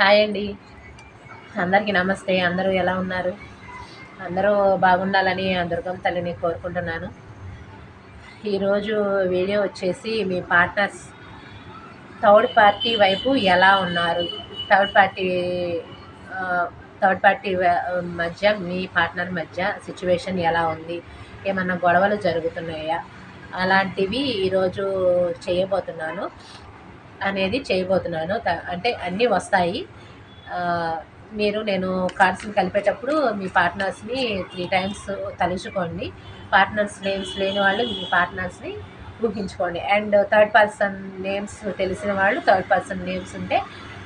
Hi అండి. అందరికీ నమస్తే. అందరూ ఎలా ఉన్నారు? అందరూ బాగుండాలని ఆ దుర్గం తల్లిని కోరుకుంటున్నాను. ఈరోజు వీడియో వచ్చేసి మీ పార్ట్నర్స్ థర్డ్ పార్టీ వైపు ఎలా ఉన్నారు? థర్డ్ పార్టీ థర్డ్ పార్టీ మధ్య మీ పార్ట్నర్ మధ్య సిచ్యువేషన్ ఎలా ఉంది? ఏమన్నా గొడవలు జరుగుతున్నాయా? అలాంటివి ఈరోజు చేయబోతున్నాను. అనేది చేయబోతున్నాను. అంటే అన్నీ వస్తాయి. మీరు నేను కార్డ్స్ని కలిపేటప్పుడు మీ పార్ట్నర్స్ని త్రీ టైమ్స్ తలుచుకోండి. పార్ట్నర్స్ నేమ్స్ లేని వాళ్ళు మీ పార్ట్నర్స్ని ఊహించుకోండి అండ్ థర్డ్ పర్సన్ నేమ్స్ తెలిసిన వాళ్ళు థర్డ్ పర్సన్ నేమ్స్ ఉంటే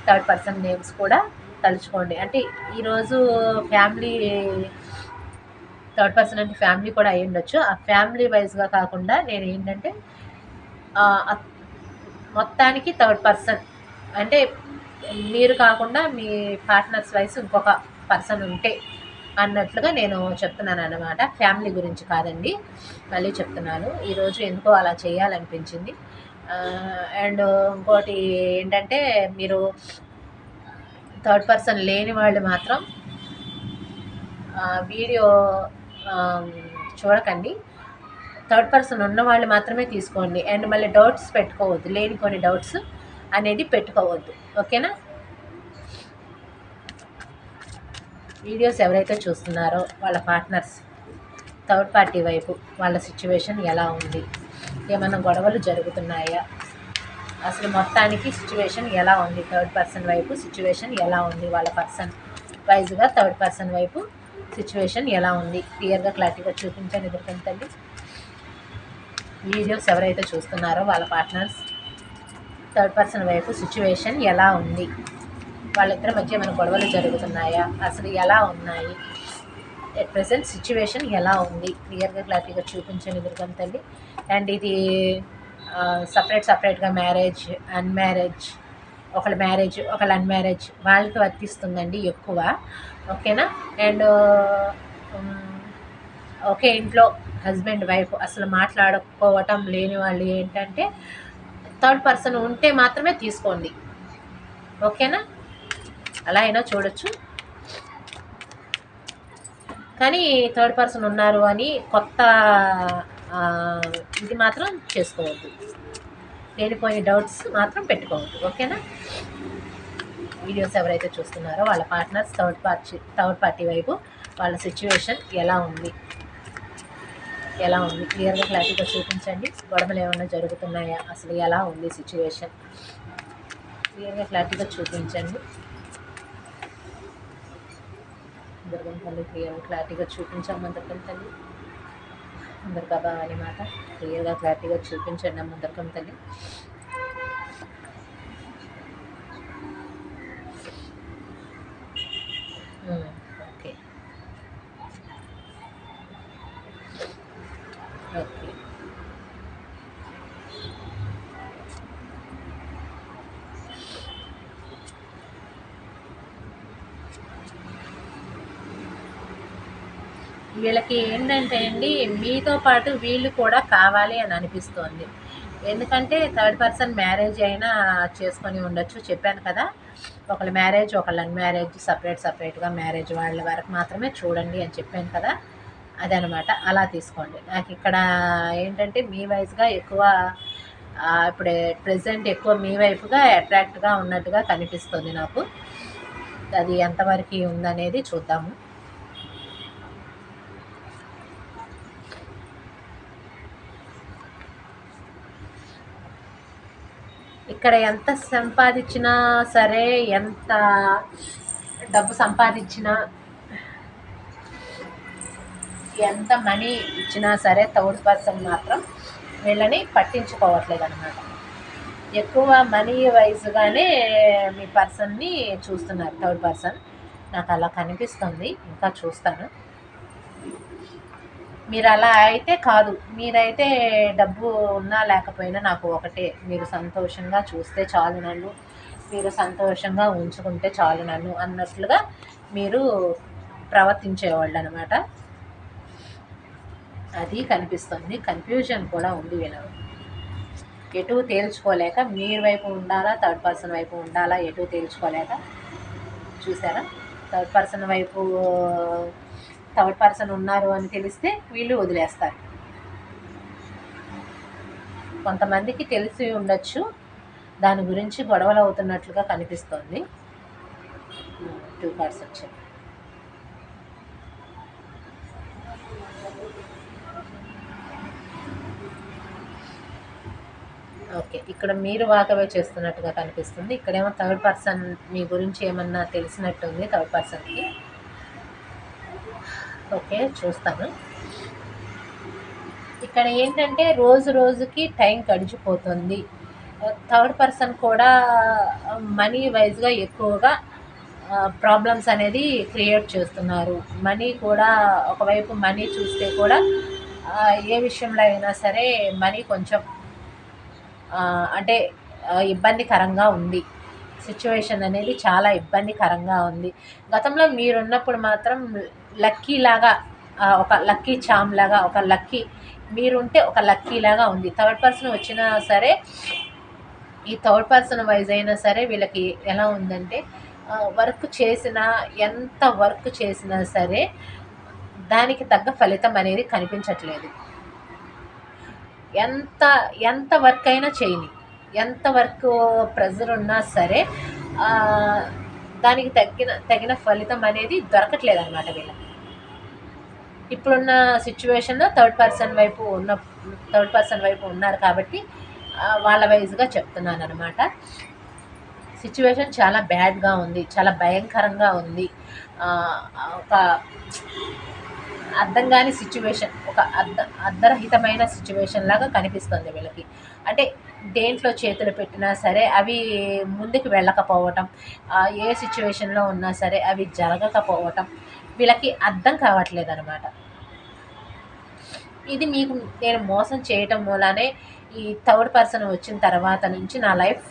థర్డ్ పర్సన్ నేమ్స్ కూడా తలుచుకోండి. అంటే ఈరోజు ఫ్యామిలీ థర్డ్ పర్సన్ అంటే ఫ్యామిలీ కూడా అయి ఉండొచ్చు ఆ ఫ్యామిలీ వైజ్గా కాకుండా నేను ఏంటంటే మొత్తానికి థర్డ్ పర్సన్ అంటే మీరు కాకుండా మీ పార్ట్నర్స్ వైస్ ఇంకొక పర్సన్ ఉంటే అన్నట్లుగా నేను చెప్తున్నాను అనమాట ఫ్యామిలీ గురించి కాదండి. మళ్ళీ చెప్తున్నాను. ఈరోజు ఎందుకో అలా చేయాలనిపించింది. అండ్ ఇంకోటి ఏంటంటే మీరు థర్డ్ పర్సన్ లేని వాళ్ళు మాత్రం వీడియో చూడకండి. థర్డ్ పర్సన్ ఉన్న వాళ్ళు మాత్రమే తీసుకోండి. అండ్ మళ్ళీ డౌట్స్ పెట్టుకోవద్దు. లేని కొన్ని డౌట్స్ అనేది పెట్టుకోవద్దు. ఓకేనా? వీడియోస్ ఎవరైతే చూస్తున్నారో వాళ్ళ పార్ట్నర్స్ థర్డ్ పార్టీ వైపు వాళ్ళ సిచ్యువేషన్ ఎలా ఉంది? ఏమైనా గొడవలు జరుగుతున్నాయా? అసలు మొత్తానికి సిచ్యువేషన్ ఎలా ఉంది? థర్డ్ పర్సన్ వైపు సిచ్యువేషన్ ఎలా ఉంది? వాళ్ళ పర్సన్ వైజ్గా థర్డ్ పర్సన్ వైపు సిచ్యువేషన్ ఎలా ఉంది? క్లియర్గా క్లారిటీగా చూపించండి. ఎదుర్కొంతండి వీడియోస్ ఎవరైతే చూస్తున్నారో వాళ్ళ పార్ట్నర్స్ థర్డ్ పర్సన్ వైపు సిచ్యువేషన్ ఎలా ఉంది? వాళ్ళిద్దరి మధ్య ఏమైనా గొడవలు జరుగుతున్నాయా? అసలు ఎలా ఉన్నాయి? ఎట్ ప్రెసెంట్ సిచ్యువేషన్ ఎలా ఉంది? క్లియర్గా క్లారిటీగా చూపించండి దుర్గం తల్లి. అండ్ ఇది సపరేట్ సపరేట్గా మ్యారేజ్ అన్మ్యారేజ్ ఒకళ్ళ మ్యారేజ్ ఒకళ్ళ అన్మ్యారేజ్ వాళ్ళకి వర్తిస్తుందండి ఎక్కువ. ఓకేనా అండ్ ఒకే ఇంట్లో హస్బెండ్ వైఫ్ అసలు మాట్లాడుకోవటం లేని వాళ్ళు ఏంటంటే థర్డ్ పర్సన్ ఉంటే మాత్రమే తీసుకోండి. ఓకేనా? అలా అయినా చూడొచ్చు. కానీ థర్డ్ పర్సన్ ఉన్నారు అని కొత్త ఇది మాత్రం చేసుకోవద్దు. లేనిపోయిన డౌట్స్ మాత్రం పెట్టుకోవద్దు. ఓకేనా? వీడియోస్ ఎవరైతే చూస్తున్నారో వాళ్ళ partners third party third party వైపు వాళ్ళ సిచ్యువేషన్ ఎలా ఉంది? ఎలా ఉంది? క్లియర్గా క్లారిటీగా చూపించండి. గొడవలు ఏమైనా జరుగుతున్నాయా? అసలు ఎలా ఉంది సిచ్యువేషన్ క్లియర్గా క్లారిటీగా చూపించండి. దుర్గం తల్లి క్లియర్గా క్లారిటీగా చూపించాము. దుర్గం తల్లి. దుర్గా భవాని మాత క్లియర్గా క్లారిటీగా చూపించండి అమ్మ దుర్గం తల్లి. Um, okay. వీళ్ళకి ఏంటంటే అండి మీతో పాటు వీళ్ళు కూడా కావాలి అని అనిపిస్తోంది. ఎందుకంటే థర్డ్ పర్సన్ మ్యారేజ్ అయినా చేసుకొని ఉండొచ్చు చెప్పాను కదా. ఒకళ్ళ మ్యారేజ్ ఒకళ్ళ అన్మ్యారేజ్ సపరేట్ సపరేట్గా మ్యారేజ్ వాళ్ళ వరకు మాత్రమే చూడండి అని చెప్పాను కదా. అదనమాట. అలా తీసుకోండి. నాకు ఇక్కడ ఏంటంటే మీ వైజ్గా ఎక్కువ ఇప్పుడు ప్రజెంట్ ఎక్కువ మీ వైపుగా అట్రాక్ట్గా ఉన్నట్టుగా కనిపిస్తుంది నాకు. అది ఎంతవరకు ఉందనేది చూద్దాము. ఇక్కడ ఎంత సంపాదించినా సరే ఎంత డబ్బు సంపాదించినా ఎంత మనీ ఇచ్చినా సరే థర్డ్ పర్సన్ మాత్రం వీళ్ళని పట్టించుకోవట్లేదు అనమాట ఎక్కువ మనీ వైజ్గానే మీ పర్సన్ని చూస్తున్నారు థర్డ్ పర్సన్. నాకు అలా కనిపిస్తుంది ఇంకా చూస్తాను. మీరు అలా అయితే కాదు మీరైతే డబ్బు ఉన్నా లేకపోయినా నాకు ఒకటే మీరు సంతోషంగా చూస్తే చాలు నన్ను మీరు సంతోషంగా ఉంచుకుంటే చాలు నన్ను అన్నట్లుగా మీరు ప్రవర్తించేవాళ్ళు అనమాట అది కనిపిస్తుంది. కన్ఫ్యూజన్ కూడా ఉంది వీళ్ళ ఎటు తేల్చుకోలేక మీరు వైపు ఉండాలా థర్డ్ పర్సన్ వైపు ఉండాలా ఎటు తేల్చుకోలేక? చూసారా? థర్డ్ పర్సన్ వైపు థర్డ్ పర్సన్ ఉన్నారు అని తెలిస్తే వీళ్ళు వదిలేస్తారు. కొంతమందికి తెలిసి ఉండొచ్చు. దాని గురించి గొడవలు అవుతున్నట్లుగా కనిపిస్తోంది. టూ కార్డ్స్ వచ్చాయి. ఓకే. ఇక్కడ మీరు వాకవే చేస్తున్నట్టుగా కనిపిస్తుంది. ఇక్కడేమో థర్డ్ పర్సన్ మీ గురించి ఏమన్నా తెలిసినట్టుంది థర్డ్ పర్సన్కి ఓకే చూస్తాను. ఇక్కడ ఏంటంటే రోజు రోజుకి టైం గడిచిపోతుంది. థర్డ్ పర్సన్ కూడా మనీ వైజ్గా ఎక్కువగా ప్రాబ్లమ్స్ అనేది క్రియేట్ చేస్తున్నారు. మనీ కూడా ఒకవైపు మనీ చూస్తే కూడా ఏ విషయంలో అయినా సరే మనీ కొంచెం అంటే ఇబ్బందికరంగా ఉంది. సిచ్యువేషన్ అనేది చాలా ఇబ్బందికరంగా ఉంది. గతంలో మీరున్నప్పుడు మాత్రం లక్కీ లాగా ఒక లక్కీ చామ్ లాగా ఒక లక్కీ మీరుంటే ఒక లక్కీ లాగా ఉంది. థర్డ్ పర్సన్ వచ్చినా సరే ఈ థర్డ్ పర్సన్ వైజ్ అయినా సరే వీళ్ళకి ఎలా ఉందంటే వర్క్ చేసినా ఎంత వర్క్ చేసినా సరే దానికి తగ్గ ఫలితం అనేది కనిపించట్లేదు. ఎంత ఎంత వర్క్ అయినా చేయని ఎంత వర్క్ ప్రెజర్ ఉన్నా సరే దానికి తగిన తగిన ఫలితం అనేది దొరకట్లేదు అనమాట వీళ్ళకి. ఇప్పుడున్న సిచ్యువేషన్లో థర్డ్ పర్సన్ వైపు ఉన్న థర్డ్ పర్సన్ వైపు ఉన్నారు కాబట్టి వాళ్ళ వైజ్గా చెప్తున్నాను అనమాట సిచ్యువేషన్ చాలా బ్యాడ్గా ఉంది చాలా భయంకరంగా ఉంది. ఒక అర్థం కాని సిచ్యువేషన్ ఒక అర్ధ అర్ధరహితమైన సిచ్యువేషన్ లాగా కనిపిస్తుంది వీళ్ళకి. అంటే దేంట్లో చేతులు పెట్టినా సరే అవి ముందుకు వెళ్ళకపోవటం ఏ సిచ్యువేషన్లో ఉన్నా సరే అవి జరగకపోవటం వీళ్ళకి అర్థం కావట్లేదు అనమాట ఇది మీకు నేను మోసం చేయటం మూలానే ఈ థర్డ్ పర్సన్ వచ్చిన తర్వాత నుంచి నా లైఫ్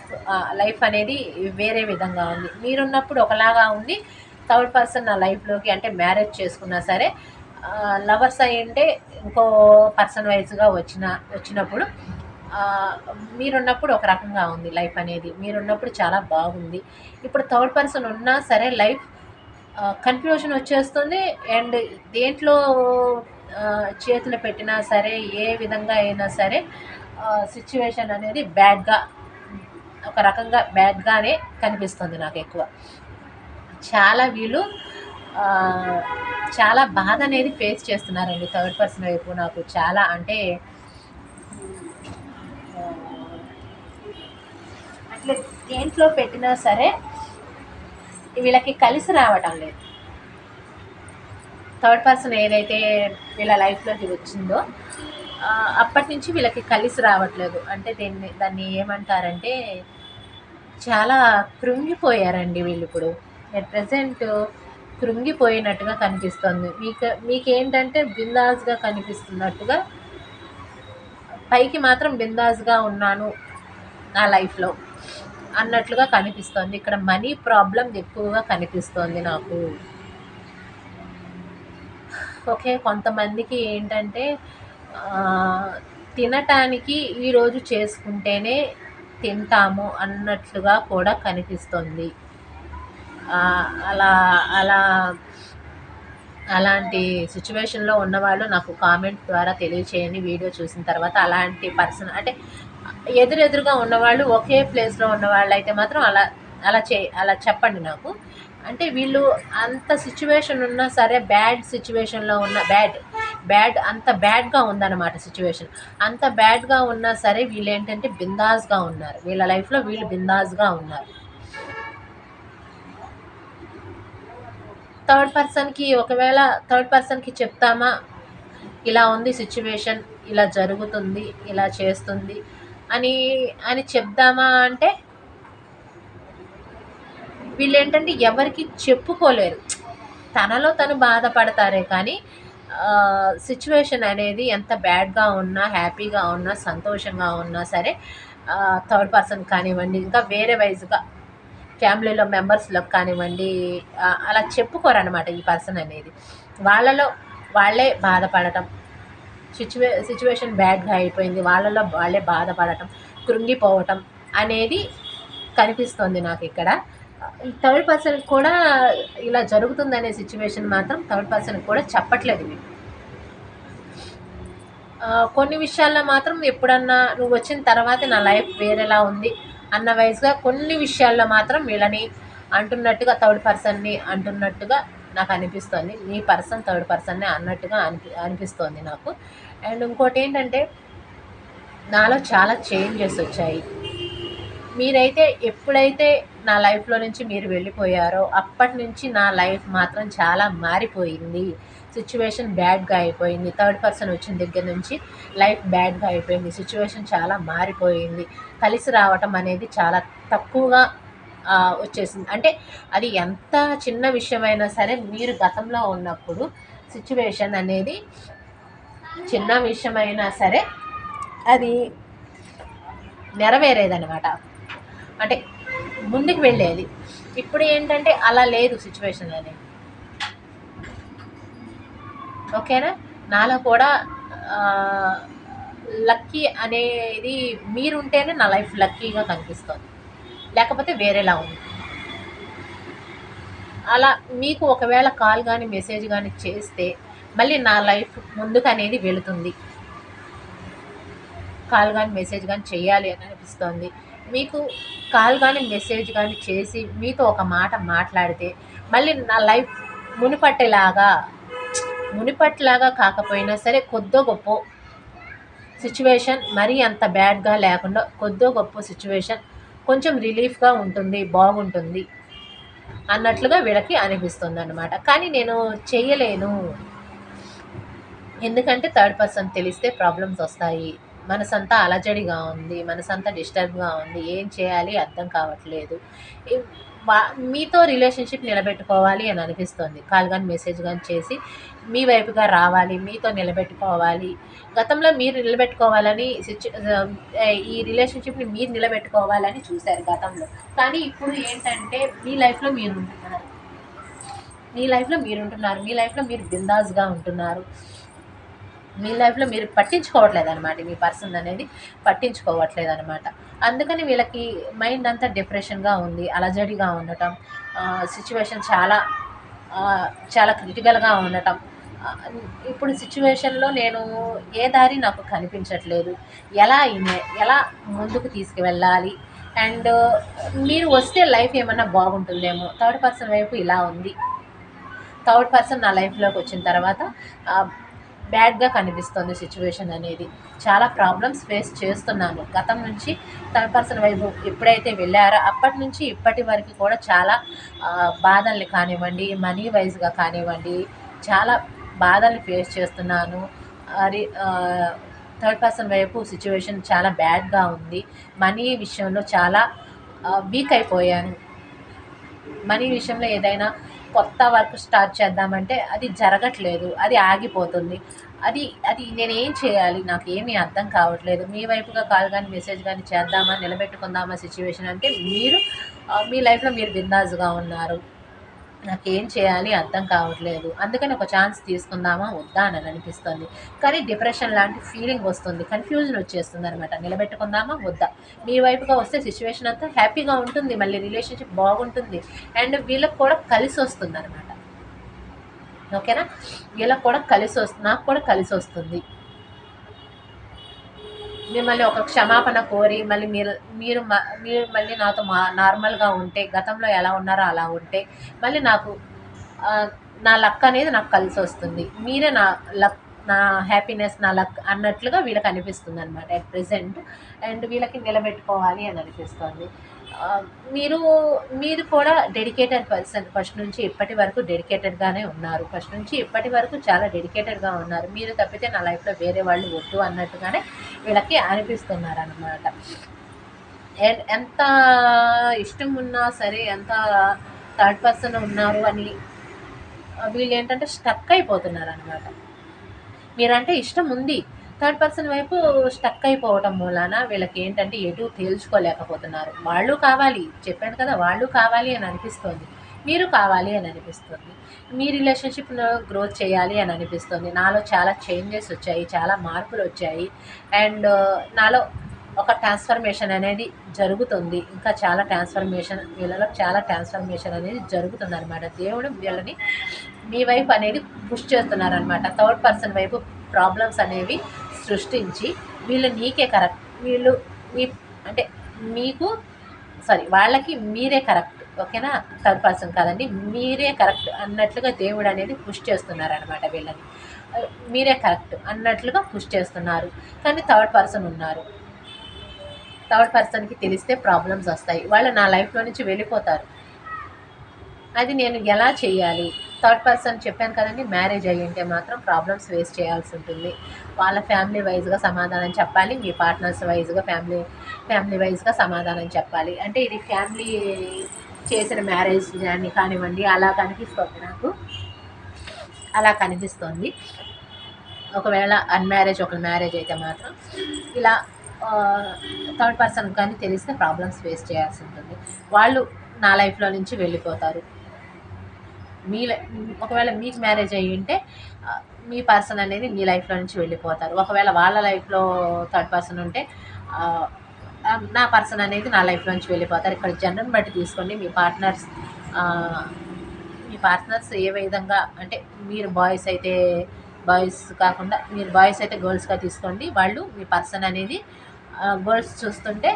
లైఫ్ అనేది వేరే విధంగా ఉంది. మీరున్నప్పుడు ఒకలాగా ఉంది థర్డ్ పర్సన్ నా లైఫ్లోకి అంటే మ్యారేజ్ చేసుకున్నా సరే లవర్స్ అయ్యింటే ఇంకో పర్సన్ వైజ్గా వచ్చిన వచ్చినప్పుడు మీరున్నప్పుడు ఒక రకంగా ఉంది లైఫ్ అనేది. మీరున్నప్పుడు చాలా బాగుంది. ఇప్పుడు థర్డ్ పర్సన్ ఉన్నా సరే లైఫ్ కన్ఫ్యూజన్ వచ్చేస్తుంది. అండ్ దేంట్లో చేతులు పెట్టినా సరే ఏ విధంగా అయినా సరే సిచ్యువేషన్ అనేది బ్యాడ్గా ఒక రకంగా బ్యాడ్గానే కనిపిస్తుంది నాకు ఎక్కువ చాలా వీళ్ళు చాలా బాధ అనేది ఫేస్ చేస్తున్నారండి. థర్డ్ పర్సన్ వైపు నాకు చాలా అంటే అట్లా దేంట్లో పెట్టినా సరే వీళ్ళకి కలిసి రావటం లేదు. థర్డ్ పర్సన్ ఏదైతే వీళ్ళ లైఫ్లోకి వచ్చిందో అప్పటి నుంచి వీళ్ళకి కలిసి రావట్లేదు. అంటే దీన్ని దాన్ని ఏమంటారంటే చాలా కృంగిపోయారండి వీళ్ళు ఇప్పుడు. ఎట్ ప్రజెంట్ కృంగిపోయినట్టుగా కనిపిస్తుంది. మీకు మీకేంటంటే బిందాస్గా కనిపిస్తున్నట్టుగా పైకి మాత్రం బిందాస్గా ఉన్నాను నా లైఫ్లో అన్నట్లుగా కనిపిస్తుంది. ఇక్కడ మనీ ప్రాబ్లం ఎక్కువగా కనిపిస్తుంది నాకు. ఓకే కొంతమందికి ఏంటంటే తినటానికి ఈరోజు చేసుకుంటేనే తింటాము అన్నట్లుగా కూడా కనిపిస్తుంది. అలా అలా అలాంటి సిచ్యువేషన్లో ఉన్నవాళ్ళు నాకు కామెంట్ ద్వారా తెలియచేయండి. వీడియో చూసిన తర్వాత అలాంటి పర్సన్ అంటే ఎదురెదురుగా ఉన్నవాళ్ళు ఒకే ప్లేస్లో ఉన్నవాళ్ళు అయితే మాత్రం అలా అలా చే అలా చెప్పండి నాకు. అంటే వీళ్ళు అంత సిచ్యువేషన్ ఉన్నా సరే బ్యాడ్ సిచ్యువేషన్లో ఉన్న బ్యాడ్ బ్యాడ్ అంత బ్యాడ్గా ఉందన్నమాట సిచ్యువేషన్ అంత బ్యాడ్గా ఉన్నా సరే వీళ్ళు ఏంటంటే బిందాస్గా ఉన్నారు. వీళ్ళ లైఫ్లో వీళ్ళు బిందాస్గా ఉన్నారు. థర్డ్ పర్సన్కి ఒకవేళ థర్డ్ పర్సన్కి చెప్తామా? ఇలా ఉంది సిచ్యువేషన్ ఇలా జరుగుతుంది ఇలా చేస్తుంది అని అని చెప్దామా అంటే వీళ్ళు ఏంటంటే ఎవరికి చెప్పుకోలేరు. తనలో తను బాధపడతారే కానీ సిచ్యువేషన్ అనేది ఎంత బ్యాడ్గా ఉన్నా హ్యాపీగా ఉన్నా సంతోషంగా ఉన్నా సరే థర్డ్ పర్సన్ కానివ్వండి ఇంకా వేరే వైజ్గా ఫ్యామిలీలో మెంబర్స్లో కానివ్వండి అలా చెప్పుకోరనమాట ఈ పర్సన్ అనేది. వాళ్ళలో వాళ్ళే బాధపడటం. సిచ్యువే సిచ్యువేషన్ బ్యాడ్గా అయిపోయింది వాళ్ళలో వాళ్ళే బాధపడటం కృంగిపోవటం అనేది కనిపిస్తుంది నాకు ఇక్కడ. థర్డ్ పర్సన్ కూడా ఇలా జరుగుతుందనే సిచ్యువేషన్ మాత్రం థర్డ్ పర్సన్ కూడా చెప్పట్లేదు మీరు కొన్ని విషయాల్లో మాత్రం ఎప్పుడన్నా నువ్వు వచ్చిన తర్వాత నా లైఫ్ వేరేలా ఉంది అన్న వయసుగా కొన్ని విషయాల్లో మాత్రం వీళ్ళని అంటున్నట్టుగా థర్డ్ పర్సన్ని అంటున్నట్టుగా నాకు అనిపిస్తుంది. మీ పర్సన్ థర్డ్ పర్సన్ని అన్నట్టుగా అనిపి అనిపిస్తోంది నాకు. అండ్ ఇంకోటి ఏంటంటే నాలో చాలా చేంజెస్ వచ్చాయి. మీరైతే ఎప్పుడైతే నా లైఫ్లో నుంచి మీరు వెళ్ళిపోయారో అప్పటి నుంచి నా లైఫ్ మాత్రం చాలా మారిపోయింది. సిచ్యువేషన్ బ్యాడ్గా అయిపోయింది. థర్డ్ పర్సన్ వచ్చిన దగ్గర నుంచి లైఫ్ బ్యాడ్గా అయిపోయింది. సిచ్యువేషన్ చాలా మారిపోయింది. కలిసి రావటం అనేది చాలా తక్కువగా వచ్చేసింది. అంటే అది ఎంత చిన్న విషయమైనా సరే మీరు గతంలో ఉన్నప్పుడు సిచ్యువేషన్ అనేది చిన్న విషయమైనా సరే అది నెరవేరేదనమాట అంటే ముందుకు వెళ్ళేది. ఇప్పుడు ఏంటంటే అలా లేదు సిచ్యువేషన్ అనేది. ఓకేనా? నాలో కూడా లక్కీ అనేది మీరుంటేనే నా లైఫ్ లక్కీగా కనిపిస్తుంది. లేకపోతే వేరేలా ఉంది. అలా మీకు ఒకవేళ కాల్ కానీ మెసేజ్ కానీ చేస్తే మళ్ళీ నా లైఫ్ ముందుకు అనేది వెళుతుంది. కాల్ కానీ మెసేజ్ కానీ చేయాలి అని అనిపిస్తుంది. మీకు కాల్ కానీ మెసేజ్ కానీ చేసి మీతో ఒక మాట మాట్లాడితే మళ్ళీ నా లైఫ్ మునిపట్టేలాగా మునిపట్లాగా కాకపోయినా సరే కొద్దో గొప్ప సిచ్యువేషన్ మరీ అంత బ్యాడ్గా లేకుండా కొద్దో గొప్ప సిచ్యువేషన్ కొంచెం రిలీఫ్గా ఉంటుంది బాగుంటుంది అన్నట్లుగా వీళ్ళకి అనిపిస్తుంది అనమాట కానీ నేను చేయలేను. ఎందుకంటే థర్డ్ పర్సన్ తెలిస్తే ప్రాబ్లమ్స్ వస్తాయి. మనసంతా అలజడిగా ఉంది మనసంతా డిస్టర్బ్గా ఉంది. ఏం చేయాలి అర్థం కావట్లేదు. మీతో రిలేషన్షిప్ నిలబెట్టుకోవాలి అని అనిపిస్తుంది. కాల్ కానీ మెసేజ్ కానీ చేసి మీ వైపుగా రావాలి మీతో నిలబెట్టుకోవాలి. గతంలో మీరు నిలబెట్టుకోవాలని సిచ్యు ఈ రిలేషన్షిప్ని మీరు నిలబెట్టుకోవాలని చూశారు గతంలో. కానీ ఇప్పుడు ఏంటంటే మీ లైఫ్లో మీరు ఉంటున్నారు మీ లైఫ్లో మీరు ఉంటున్నారు మీ లైఫ్లో మీరు బిందాస్గా ఉంటున్నారు. మీ లైఫ్లో మీరు పట్టించుకోవట్లేదు అనమాట మీ పర్సన్ అనేది పట్టించుకోవట్లేదు అనమాట అందుకని వీళ్ళకి మైండ్ అంతా డిప్రెషన్గా ఉంది అలజడిగా ఉండటం సిచ్యువేషన్ చాలా చాలా క్రిటికల్గా ఉండటం. ఇప్పుడు సిచ్యువేషన్లో నేను ఏ దారి నాకు కనిపించట్లేదు. ఎలా ఎలా ముందుకు తీసుకువెళ్ళాలి? అండ్ మీరు వస్తే లైఫ్ ఏమన్నా బాగుంటుందేమో? థర్డ్ పర్సన్ వైపు ఇలా ఉంది. థర్డ్ పర్సన్ నా లైఫ్లోకి వచ్చిన తర్వాత బ్యాడ్గా కనిపిస్తుంది సిచ్యువేషన్ అనేది. చాలా ప్రాబ్లమ్స్ ఫేస్ చేస్తున్నాను. గతం నుంచి థర్డ్ పర్సన్ వైపు ఎప్పుడైతే వెళ్ళారో అప్పటి నుంచి ఇప్పటి వరకు కూడా చాలా బాధల్ని కానివ్వండి మనీ వైజ్గా కానివ్వండి చాలా బాధల్ని ఫేస్ చేస్తున్నాను. అది థర్డ్ పర్సన్ వైపు సిచ్యువేషన్ చాలా బ్యాడ్గా ఉంది. మనీ విషయంలో చాలా వీక్ అయిపోయాను. మనీ విషయంలో ఏదైనా కొత్త వర్క్ స్టార్ట్ చేద్దామంటే అది జరగట్లేదు అది ఆగిపోతుంది. అది అది నేనేం చేయాలి? నాకు ఏమీ అర్థం కావట్లేదు. మీ వైపుగా కాల్ కానీ మెసేజ్ కానీ చేద్దామా నిలబెట్టుకుందామా సిచ్యువేషన్ అంటే మీరు మీ లైఫ్లో మీరు బిందాజుగా ఉన్నారు. నాకేం చేయాలి అర్థం కావట్లేదు. అందుకని ఒక ఛాన్స్ తీసుకుందామా వద్దా అని అనిపిస్తుంది. కానీ డిప్రెషన్ లాంటి ఫీలింగ్ వస్తుంది కన్ఫ్యూజన్ వచ్చేస్తుంది అనమాట నిలబెట్టుకుందామా వద్దా? మీ వైపుగా వస్తే సిచ్యువేషన్ అంతా హ్యాపీగా ఉంటుంది మళ్ళీ రిలేషన్షిప్ బాగుంటుంది. అండ్ వీళ్ళకి కూడా కలిసి వస్తుంది అనమాట ఓకేనా? వీళ్ళకి కూడా కలిసి వస్తుంది నాకు కూడా కలిసి వస్తుంది. మిమ్మల్ని ఒక క్షమాపణ కోరి మళ్ళీ మీరు మీరు మ- మీరు మళ్ళీ నాతో మా నార్మల్గా ఉంటే గతంలో ఎలా ఉన్నారో అలా ఉంటే మళ్ళీ నాకు నా లక్ అనేది నాకు కలిసి వస్తుంది. మీరే నా లక్ నా హ్యాపీనెస్ నా లక్ అన్నట్లుగా వీళ్ళకి అనిపిస్తుంది అనమాట అట్ ప్రెసెంట్ అండ్ వీళ్ళకి నిలబెట్టుకోవాలి అని అనిపిస్తుంది. మీరు మీరు కూడా డెడికేటెడ్ పర్సన్ ఫస్ట్ నుంచి ఇప్పటి వరకు డెడికేటెడ్గానే ఉన్నారు. ఫస్ట్ నుంచి ఇప్పటి వరకు చాలా డెడికేటెడ్గా ఉన్నారు. మీరు తప్పితే నా లైఫ్లో వేరే వాళ్ళు వద్దు అన్నట్టుగానే వీళ్ళకి అనిపిస్తున్నారు అనమాట ఎంత ఇష్టం ఉన్నా సరే ఎంత థర్డ్ పర్సన్ ఉన్నారు అని వీళ్ళు ఏంటంటే స్టక్ అయిపోతున్నారు అనమాట మీరంటే ఇష్టం ఉంది. థర్డ్ పర్సన్ వైపు స్టక్ అయిపోవటం మూలాన వీళ్ళకి ఏంటంటే ఎటు తేల్చుకోలేకపోతున్నారు. వాళ్ళు కావాలి. చెప్పాను కదా వాళ్ళు కావాలి అని అనిపిస్తుంది. మీరు కావాలి అని అనిపిస్తుంది. మీ రిలేషన్షిప్లో గ్రోత్ చేయాలి అని అనిపిస్తుంది. నాలో చాలా చేంజెస్ వచ్చాయి చాలా మార్పులు వచ్చాయి. అండ్ నాలో ఒక ట్రాన్స్ఫర్మేషన్ అనేది జరుగుతుంది. ఇంకా చాలా ట్రాన్స్ఫర్మేషన్ వీళ్ళలో చాలా ట్రాన్స్ఫర్మేషన్ అనేది జరుగుతుంది అనమాట దేవుడు వీళ్ళని మీ వైపు అనేది పుష్ చేస్తున్నారనమాట థర్డ్ పర్సన్ వైపు ప్రాబ్లమ్స్ అనేవి సృష్టించి వీళ్ళు నీకే కరెక్ట్ వీళ్ళు మీ అంటే మీకు సారీ వాళ్ళకి మీరే కరెక్ట్ ఓకేనా? థర్డ్ పర్సన్ కాదండి మీరే కరెక్ట్ అన్నట్లుగా దేవుడు అనేది పుష్ చేస్తున్నారనమాట వీళ్ళని. మీరే కరెక్ట్ అన్నట్లుగా పుష్ చేస్తున్నారు. కానీ థర్డ్ పర్సన్ ఉన్నారు. థర్డ్ పర్సన్కి తెలిస్తే ప్రాబ్లమ్స్ వస్తాయి. వాళ్ళు నా లైఫ్లో నుంచి వెళ్ళిపోతారు. అది నేను ఎలా చేయాలి? థర్డ్ పర్సన్ చెప్పాను కదండి మ్యారేజ్ అయ్యింటే మాత్రం ప్రాబ్లమ్స్ ఫేస్ చేయాల్సి ఉంటుంది. వాళ్ళ ఫ్యామిలీ వైజ్గా సమాధానం చెప్పాలి మీ పార్ట్నర్స్ వైజ్గా ఫ్యామిలీ ఫ్యామిలీ వైజ్గా సమాధానం చెప్పాలి. అంటే ఇది ఫ్యామిలీ చేసిన మ్యారేజ్ కానీ కానివ్వండి అలా కనిపిస్తుంది నాకు. అలా కనిపిస్తుంది. ఒకవేళ అన్మ్యారేజ్ ఒక మ్యారేజ్ అయితే మాత్రం ఇలా థర్డ్ పర్సన్ కానీ తెలిస్తే ప్రాబ్లమ్స్ ఫేస్ చేయాల్సి ఉంటుంది. వాళ్ళు నా లైఫ్లో నుంచి వెళ్ళిపోతారు. మీ లై- ఒకవేళ మీకు మ్యారేజ్ అయ్యి ఉంటే మీ పర్సన్ అనేది మీ లైఫ్లో నుంచి వెళ్ళిపోతారు. ఒకవేళ వాళ్ళ లైఫ్లో థర్డ్ పర్సన్ ఉంటే నా పర్సన్ అనేది నా లైఫ్లో నుంచి వెళ్ళిపోతారు. ఇక్కడ జనరల్ బట్టి తీసుకోండి మీ పార్ట్నర్స్ మీ పార్ట్నర్స్ ఏ విధంగా అంటే మీరు బాయ్స్ అయితే బాయ్స్ కాకుండా మీరు బాయ్స్ అయితే గర్ల్స్గా తీసుకోండి. వాళ్ళు మీ పర్సన్ అనేది గర్ల్స్ చూస్తుంటే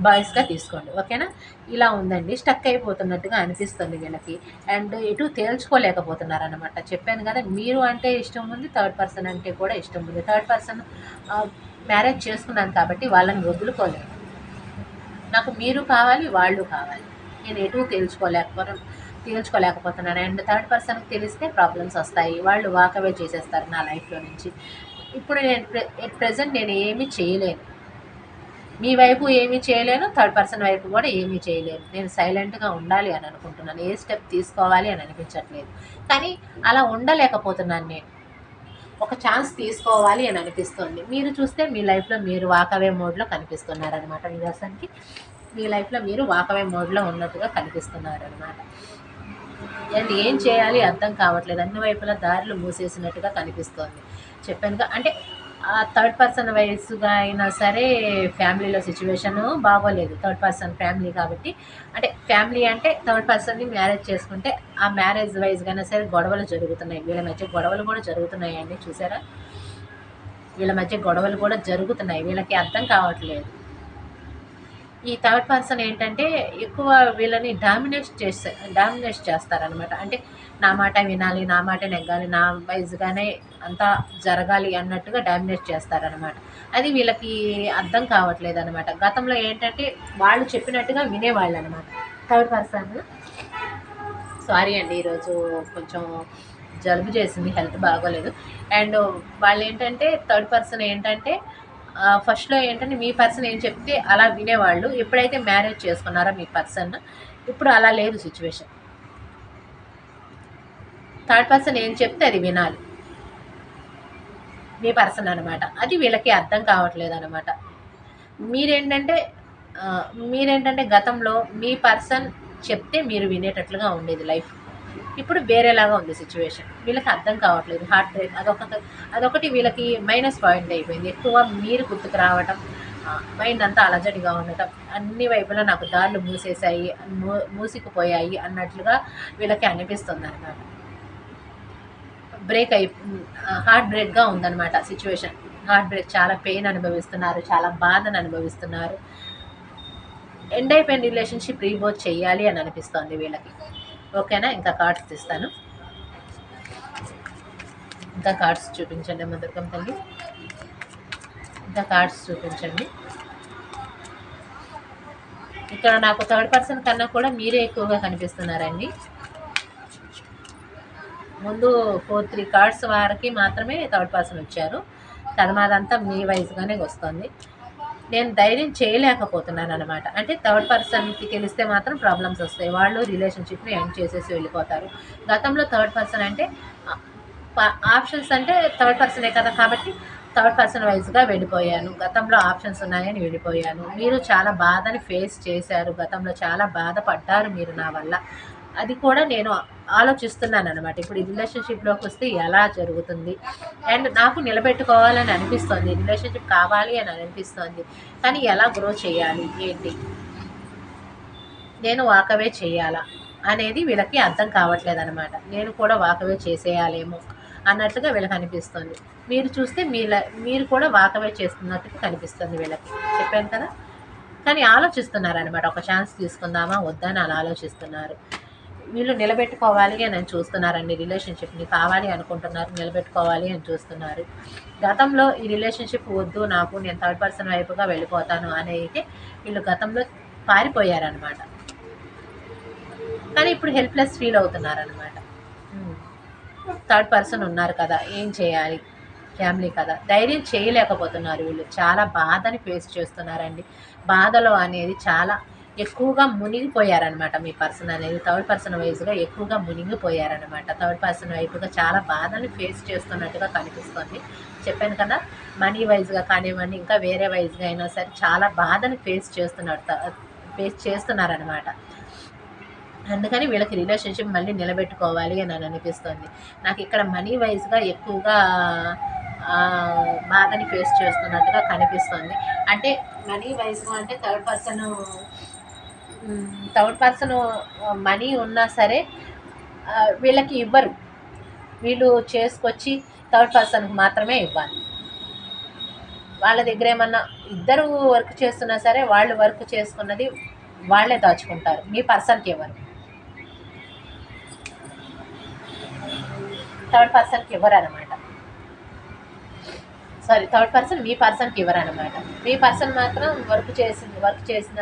బాయ్స్గా తీసుకోండి ఓకేనా? ఇలా ఉందండి స్టక్ అయిపోతున్నట్టుగా అనిపిస్తుంది వీళ్ళకి. అండ్ ఎటు తేల్చుకోలేకపోతున్నారు అనమాట చెప్పాను కదా మీరు అంటే ఇష్టం ఉంది థర్డ్ పర్సన్ అంటే కూడా ఇష్టం ఉంది. థర్డ్ పర్సన్ మ్యారేజ్ చేసుకున్నాను కాబట్టి వాళ్ళని వదులుకోలేదు. నాకు మీరు కావాలి వాళ్ళు కావాలి. నేను ఎటు తేల్చుకోలేకపోవడం తేల్చుకోలేకపోతున్నాను. అండ్ థర్డ్ పర్సన్కి తెలిస్తే ప్రాబ్లమ్స్ వస్తాయి. వాళ్ళు వాకవే చేసేస్తారు నా లైఫ్లో నుంచి. ఇప్పుడు నేను ఎట్ ప్రజెంట్ నేను ఏమీ చేయలేను. మీ వైపు ఏమీ చేయలేను థర్డ్ పర్సన్ వైపు కూడా ఏమీ చేయలేను. నేను సైలెంట్గా ఉండాలి అని అనుకుంటున్నాను. ఏ స్టెప్ తీసుకోవాలి అని అనిపించట్లేదు. కానీ అలా ఉండలేకపోతున్నాను నేను. ఒక ఛాన్స్ తీసుకోవాలి అని అనిపిస్తుంది. మీరు చూస్తే మీ లైఫ్లో మీరు వాకవే మోడ్లో కనిపిస్తున్నారనమాట మీ మీ లైఫ్లో మీరు వాకవే మోడ్లో ఉన్నట్టుగా కనిపిస్తున్నారనమాట అండ్ ఏం చేయాలి అర్థం కావట్లేదు. అన్ని వైపులా దారులు మూసేసినట్టుగా కనిపిస్తోంది. చెప్పానుగా అంటే థర్డ్ పర్సన్ వయసుగా అయినా సరే ఫ్యామిలీలో సిచ్యువేషన్ బాగోలేదు. థర్డ్ పర్సన్ ఫ్యామిలీ కాబట్టి. అంటే ఫ్యామిలీ అంటే థర్డ్ పర్సన్ని మ్యారేజ్ చేసుకుంటే ఆ మ్యారేజ్ వైజ్గా అయినా సరే గొడవలు జరుగుతున్నాయి. వీళ్ళ మధ్య గొడవలు కూడా జరుగుతున్నాయి అండి చూసారా? వీళ్ళ మధ్య గొడవలు కూడా జరుగుతున్నాయి. వీళ్ళకి అర్థం కావట్లేదు. ఈ థర్డ్ పర్సన్ ఏంటంటే ఎక్కువ వీళ్ళని డామినేట్ చేస్తే డామినేట్ చేస్తారనమాట అంటే నా మాట వినాలి నా మాట నెగ్గాలి నా వైజ్గానే అంతా జరగాలి అన్నట్టుగా డామినేట్ చేస్తారనమాట అది వీళ్ళకి అర్థం కావట్లేదు అనమాట గతంలో ఏంటంటే వాళ్ళు చెప్పినట్టుగా వినేవాళ్ళు అనమాట థర్డ్ పర్సన్ సారీ అండి ఈరోజు కొంచెం జలుబు చేసింది హెల్త్ బాగోలేదు. అండ్ వాళ్ళు ఏంటంటే థర్డ్ పర్సన్ ఏంటంటే ఫస్ట్లో ఏంటంటే మీ పర్సన్ ఏం చెప్తే అలా వినేవాళ్ళు. ఎప్పుడైతే మ్యారేజ్ చేసుకున్నారో మీ పర్సన్ ఇప్పుడు అలా లేదు సిచ్యువేషన్ థర్డ్ పర్సన్ ఏం చెప్తే అది వినాలి. మీ పర్సన్ అనమాట అది వీళ్ళకి అర్థం కావట్లేదు అనమాట మీరేంటంటే మీరేంటంటే గతంలో మీ పర్సన్ చెప్తే మీరు వినేటట్లుగా ఉండేది లైఫ్. ఇప్పుడు వేరేలాగా ఉంది సిచ్యువేషన్. వీళ్ళకి అర్థం కావట్లేదు. హార్ట్ బ్రేక్ అదొక అదొకటి వీళ్ళకి మైనస్ పాయింట్ అయిపోయింది. ఎక్కువ మీరు గుర్తుకు రావటం మైండ్ అంతా అలజడిగా ఉండటం అన్ని వైపులా నాకు దారులు మూసేశాయి మూ మూసుకుపోయాయి అన్నట్లుగా వీళ్ళకి అనిపిస్తుంది అనమాట బ్రేక్ అయి హార్ట్ బ్రేక్గా ఉందన్నమాట సిచ్యువేషన్. హార్ట్ బ్రేక్ చాలా పెయిన్ అనుభవిస్తున్నారు చాలా బాధను అనుభవిస్తున్నారు. ఎండ్ అయిపోయిన రిలేషన్షిప్ రీబోత్ చేయాలి అని అనిపిస్తోంది వీళ్ళకి. ఓకేనా? ఇంకా కార్డ్స్ తీస్తాను. ఇంకా కార్డ్స్ చూపించండి మధుర్గం తల్లి. ఇంకా కార్డ్స్ చూపించండి. ఇక్కడ నాకు థర్డ్ పర్సన్ కన్నా కూడా మీరే ఎక్కువగా కనిపిస్తున్నారండి. ముందు ఫోర్ త్రీ కార్డ్స్ వారికి మాత్రమే థర్డ్ పర్సన్ వచ్చారు కర్మాదంతా మీ వైజ్గానే వస్తుంది. నేను ధైర్యం చేయలేకపోతున్నాను అనమాట అంటే థర్డ్ పర్సన్కి తెలిస్తే మాత్రం ప్రాబ్లమ్స్ వస్తాయి. వాళ్ళు రిలేషన్షిప్ని ఎండ్ చేసేసి వెళ్ళిపోతారు. గతంలో థర్డ్ పర్సన్ అంటే ఆప్షన్స్ అంటే థర్డ్ పర్సనే కదా కాబట్టి థర్డ్ పర్సన్ వైజ్గా వెళ్ళిపోయాను. గతంలో ఆప్షన్స్ ఉన్నాయని వెళ్ళిపోయాను. మీరు చాలా బాధని ఫేస్ చేశారు. గతంలో చాలా బాధపడ్డారు మీరు నా వల్ల. అది కూడా నేను ఆలోచిస్తున్నాను అనమాట ఇప్పుడు ఈ రిలేషన్షిప్లోకి వస్తే ఎలా జరుగుతుంది? అండ్ నాకు నిలబెట్టుకోవాలని అనిపిస్తుంది. రిలేషన్షిప్ కావాలి అని అనిపిస్తుంది. కానీ ఎలా గ్రో చేయాలి? ఏంటి? నేను వాకవే చేయాలా? అనేది వీళ్ళకి అర్థం కావట్లేదు అనమాట నేను కూడా వాకవే చేసేయాలేమో అన్నట్లుగా వీళ్ళకి అనిపిస్తుంది. మీరు చూస్తే మీల మీరు కూడా వాకవే చేస్తున్నట్టుగా కనిపిస్తుంది వీళ్ళకి. చెప్పాను కదా? కానీ ఆలోచిస్తున్నారు అనమాట ఒక ఛాన్స్ తీసుకుందామా? వద్దా? అని అలా ఆలోచిస్తున్నారు. వీళ్ళు నిలబెట్టుకోవాలి అని చూస్తున్నారండి. రిలేషన్షిప్ని కావాలి అనుకుంటున్నారు నిలబెట్టుకోవాలి అని చూస్తున్నారు. గతంలో ఈ రిలేషన్షిప్ వద్దు నాకు నేను థర్డ్ పర్సన్ వైపుగా వెళ్ళిపోతాను అని అయితే వీళ్ళు గతంలో పారిపోయారనమాట కానీ ఇప్పుడు హెల్ప్లెస్ ఫీల్ అవుతున్నారనమాట థర్డ్ పర్సన్ ఉన్నారు కదా ఏం చేయాలి? ఫ్యామిలీ కదా. ధైర్యం చేయలేకపోతున్నారు వీళ్ళు. చాలా బాధని ఫేస్ చేస్తున్నారండి. బాధలో అనేది చాలా ఎక్కువగా మునిగిపోయారనమాట మీ పర్సన్ అనేది. థర్డ్ పర్సన్ వైజ్గా ఎక్కువగా మునిగిపోయారనమాట థర్డ్ పర్సన్ వైపుగా చాలా బాధని ఫేస్ చేస్తున్నట్టుగా కనిపిస్తుంది. చెప్పాను కదా మనీ వైజ్గా కానివ్వండి ఇంకా వేరే వైజ్గా అయినా సరే చాలా బాధని ఫేస్ చేస్తున్నట్టు ఫేస్ చేస్తున్నారనమాట అందుకని వీళ్ళకి రిలేషన్షిప్ మళ్ళీ నిలబెట్టుకోవాలి అని అనిపిస్తుంది. నాకు ఇక్కడ మనీ వైజ్గా ఎక్కువగా బాధని ఫేస్ చేస్తున్నట్టుగా కనిపిస్తుంది. అంటే మనీ వైజ్గా అంటే third person third person money ఉన్నా సరే వీళ్ళకి ఇవ్వరు. వీళ్ళు చేసుకొచ్చి థర్డ్ పర్సన్కి మాత్రమే ఇవ్వాలి. వాళ్ళ దగ్గర ఏమన్నా ఇద్దరు వర్క్ చేస్తున్నా సరే వాళ్ళు వర్క్ చేసుకున్నది వాళ్ళే దాచుకుంటారు. మీ పర్సన్కి ఇవ్వరు. థర్డ్ పర్సన్కి ఇవ్వరు అనమాట సారీ థర్డ్ పర్సన్ మీ పర్సన్కి ఇవ్వరు అనమాట మీ పర్సన్ మాత్రం వర్క్ చేసింది వర్క్ చేసిన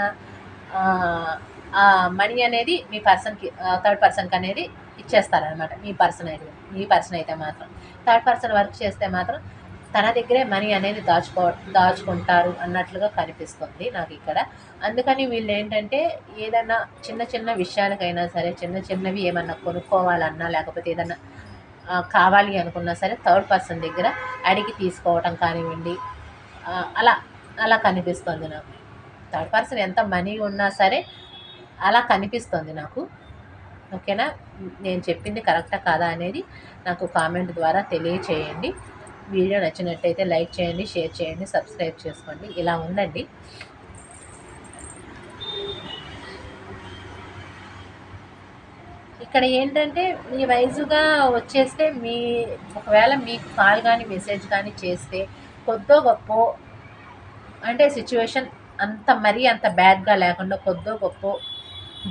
మనీ అనేది మీ పర్సన్కి థర్డ్ పర్సన్కి అనేది ఇచ్చేస్తారనమాట మీ పర్సన్ అయితే మీ పర్సన్ అయితే మాత్రం. థర్డ్ పర్సన్ వర్క్ చేస్తే మాత్రం తన దగ్గరే మనీ అనేది దాచుకో దాచుకుంటారు అన్నట్లుగా కనిపిస్తుంది నాకు ఇక్కడ. అందుకని వీళ్ళు ఏంటంటే ఏదైనా చిన్న చిన్న విషయాలకైనా సరే చిన్న చిన్నవి ఏమన్నా కొనుక్కోవాలన్నా లేకపోతే ఏదన్నా కావాలి అనుకున్నా సరే థర్డ్ పర్సన్ దగ్గర అడిగి తీసుకోవటం కానివ్వండి అలా అలా కనిపిస్తుంది నాకు. థర్డ్ పర్సన్ ఎంత మనీ ఉన్నా సరే అలా కనిపిస్తుంది నాకు. ఓకేనా? నేను చెప్పింది కరెక్టా కాదా అనేది నాకు కామెంట్ ద్వారా తెలియచేయండి. వీడియో నచ్చినట్టయితే లైక్ చేయండి షేర్ చేయండి సబ్స్క్రైబ్ చేసుకోండి. ఇలా ఉందండి ఇక్కడ ఏంటంటే మీ వైజుగా వచ్చేస్తే మీ ఒకవేళ మీకు కాల్ కానీ మెసేజ్ కానీ చేస్తే కొద్దో గొప్ప అంటే సిచ్యువేషన్ అంత మరీ అంత బ్యాడ్గా లేకుండా కొద్దో గొప్ప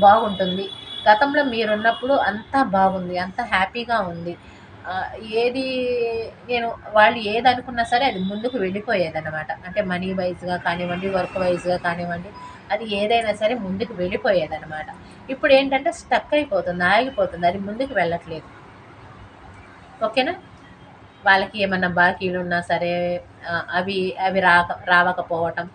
బాగుంటుంది. గతంలో మీరున్నప్పుడు అంతా బాగుంది అంత హ్యాపీగా ఉంది. ఏది నేను వాళ్ళు ఏది అనుకున్నా సరే అది ముందుకు వెళ్ళిపోయేదన్నమాట. అంటే మనీ వైజ్గా కానివ్వండి వర్క్ వైజ్గా కానివ్వండి అది ఏదైనా సరే ముందుకు వెళ్ళిపోయేది అనమాట ఇప్పుడు ఏంటంటే స్టక్ అయిపోతుంది ఆగిపోతుంది అది ముందుకు వెళ్ళట్లేదు. ఓకేనా? వాళ్ళకి ఏమన్నా బాకీలు ఉన్నా సరే అవి అవి రాక రావకపోవటం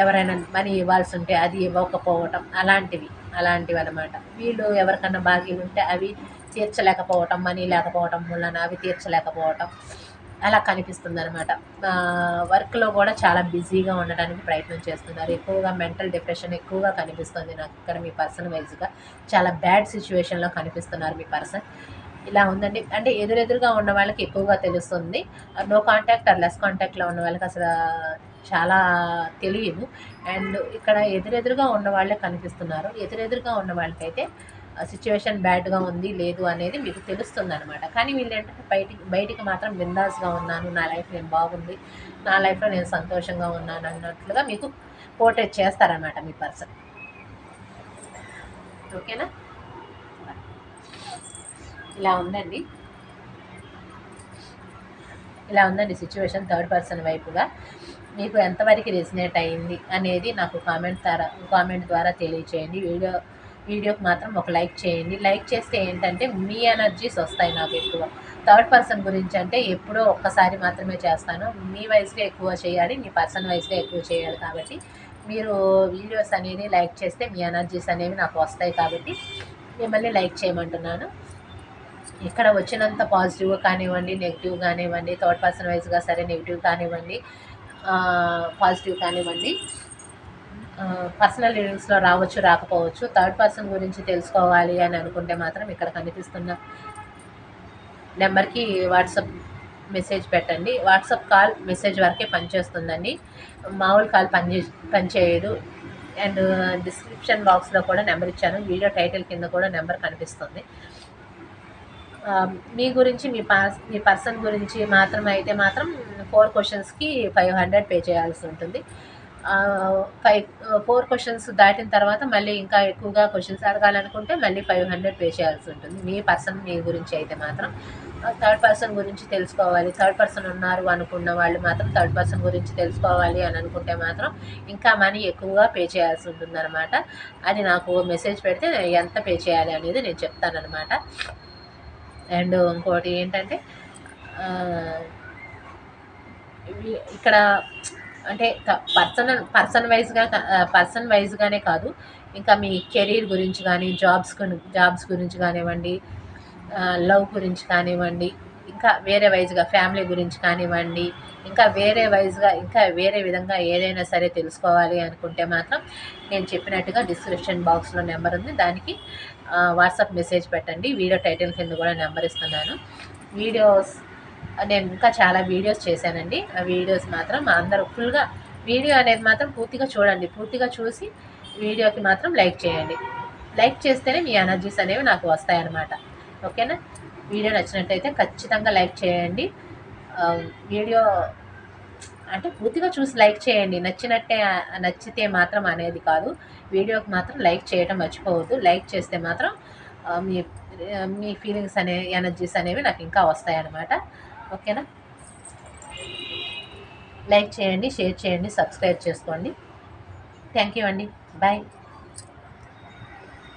ఎవరైనా మనీ ఇవ్వాల్సి ఉంటే అది ఇవ్వకపోవటం అలాంటివి అలాంటివి అనమాట వీళ్ళు ఎవరికన్నా బాకీలు ఉంటే అవి తీర్చలేకపోవటం మనీ లేకపోవటం వలన అవి తీర్చలేకపోవటం అలా కనిపిస్తుంది అనమాట వర్క్లో కూడా చాలా బిజీగా ఉండడానికి ప్రయత్నం చేస్తున్నారు. ఎక్కువగా మెంటల్ డిప్రెషన్ ఎక్కువగా కనిపిస్తుంది నాకు ఇక్కడ మీ పర్సన్ వైజ్గా. చాలా బ్యాడ్ సిచ్యువేషన్లో కనిపిస్తున్నారు మీ పర్సన్. ఇలా ఉందండి. అంటే ఎదురెదురుగా ఉన్న వాళ్ళకి ఎక్కువగా తెలుస్తుంది. నో కాంటాక్ట్ ఆర్ లెస్ కాంటాక్ట్లో ఉన్న వాళ్ళకి అసలు చాలా తెలియదు. అండ్ ఇక్కడ ఎదురెదురుగా ఉన్న వాళ్ళే కనిపిస్తున్నారు. ఎదురెదురుగా ఉన్న వాళ్ళకైతే సిచ్యువేషన్ బ్యాడ్గా ఉంది లేదు అనేది మీకు తెలుస్తుంది అనమాట కానీ వీళ్ళు ఏంటంటే బయటికి బయటికి మాత్రం బిందాస్గా ఉన్నాను నా లైఫ్ నేను బాగుంది నా లైఫ్లో నేను సంతోషంగా ఉన్నాను అన్నట్లుగా మీకు పోర్ట్రేట్ చేస్తారనమాట మీ పర్సన్ ఓకేనా? ఇలా ఉందండి. ఇలా ఉందండి సిచ్యువేషన్ థర్డ్ పర్సన్ వైపుగా. మీకు ఎంతవరకు రెసినేట్ అయింది అనేది నాకు కామెంట్ ద్వారా కామెంట్ ద్వారా తెలియచేయండి. వీడియో వీడియోకి మాత్రం ఒక లైక్ చేయండి. లైక్ చేస్తే ఏంటంటే మీ ఎనర్జీస్ వస్తాయి నాకు ఎక్కువ. థర్డ్ పర్సన్ గురించి అంటే ఎప్పుడో ఒక్కసారి మాత్రమే చేస్తాను. మీ వయసులో ఎక్కువ చేయాలి మీ పర్సన్ వయసులో ఎక్కువ చేయాలి కాబట్టి మీరు వీడియోస్ అనేది లైక్ చేస్తే మీ ఎనర్జీస్ అనేవి నాకు వస్తాయి కాబట్టి మిమ్మల్ని లైక్ చేయమంటున్నాను. ఇక్కడ వచ్చినంత పాజిటివ్ కానివ్వండి నెగిటివ్ కానివ్వండి థర్డ్ పర్సన్ వైజ్గా సరే నెగిటివ్ కానివ్వండి పాజిటివ్ కానివ్వండి. పర్సనల్ రీడింగ్స్లో రావచ్చు రాకపోవచ్చు. థర్డ్ పర్సన్ గురించి తెలుసుకోవాలి అని అనుకుంటే మాత్రం ఇక్కడ కనిపిస్తున్న నెంబర్కి వాట్సాప్ మెసేజ్ పెట్టండి. వాట్సాప్ కాల్ మెసేజ్ వరకే పనిచేస్తుందండి. మామూలు కాల్ పనిచే పనిచేయదు. అండ్ డిస్క్రిప్షన్ బాక్స్లో కూడా నెంబర్ ఇచ్చాను. వీడియో టైటిల్ కింద కూడా నెంబర్ కనిపిస్తుంది. మీ గురించి మీ పాస్ మీ పర్సన్ గురించి మాత్రం అయితే మాత్రం ఫోర్ క్వశ్చన్స్కి ఫైవ్ హండ్రెడ్ పే చేయాల్సి ఉంటుంది. ఫైవ్ ఫోర్ క్వశ్చన్స్ దాటిన తర్వాత మళ్ళీ ఇంకా ఎక్కువగా క్వశ్చన్స్ అడగాలనుకుంటే మళ్ళీ ఫైవ్ హండ్రెడ్ పే చేయాల్సి ఉంటుంది. మీ పర్సన్ మీ గురించి అయితే మాత్రం. థర్డ్ పర్సన్ గురించి తెలుసుకోవాలి. థర్డ్ పర్సన్ ఉన్నారు అనుకున్న వాళ్ళు మాత్రం థర్డ్ పర్సన్ గురించి తెలుసుకోవాలి అని అనుకుంటే మాత్రం ఇంకా మనీ ఎక్కువగా పే చేయాల్సి ఉంటుందన్నమాట. అది నాకు మెసేజ్ పెడితే ఎంత పే చేయాలి అనేది నేను చెప్తానమాట అండ్ ఇంకోటి ఏంటంటే ఇక్కడ అంటే పర్సనల్ పర్సన్ వైజ్గా పర్సన్ వైజ్గానే కాదు. ఇంకా మీ కెరీర్ గురించి కానీ జాబ్స్ జాబ్స్ గురించి కానివ్వండి లవ్ గురించి కానివ్వండి ఇంకా వేరే వైజ్గా ఫ్యామిలీ గురించి కానివ్వండి ఇంకా వేరే వైజ్గా ఇంకా వేరే విధంగా ఏదైనా సరే తెలుసుకోవాలి అనుకుంటే మాత్రం నేను చెప్పినట్టుగా డిస్క్రిప్షన్ బాక్స్లో నెంబర్ ఉంది. దానికి వాట్సాప్ మెసేజ్ పెట్టండి. వీడియో టైటిల్ కింద కూడా నెంబర్ ఇస్తున్నాను. వీడియోస్ నేను ఇంకా చాలా వీడియోస్ చేశానండి. ఆ వీడియోస్ మాత్రం అందరూ ఫుల్గా వీడియో అనేది మాత్రం పూర్తిగా చూడండి. పూర్తిగా చూసి వీడియోకి మాత్రం లైక్ చేయండి. లైక్ చేస్తేనే మీ ఎనర్జీస్ అనేవి నాకు వస్తాయన్నమాట. ఓకేనా? వీడియో నచ్చినట్టయితే ఖచ్చితంగా లైక్ చేయండి. వీడియో అంటే పూర్తిగా చూసి లైక్ చేయండి. నచ్చినట్టే నచ్చితే మాత్రం అనేది కాదు. వీడియోకి మాత్రం లైక్ చేయడం మర్చిపోవద్దు. లైక్ చేస్తే మాత్రం మీ మీ ఫీలింగ్స్ అనే ఎనర్జీస్ అనేవి నాకు ఇంకా వస్తాయన్నమాట. ఓకేనా? లైక్ చేయండి షేర్ చేయండి సబ్స్క్రైబ్ చేసుకోండి. థ్యాంక్ యూ అండి. బాయ్.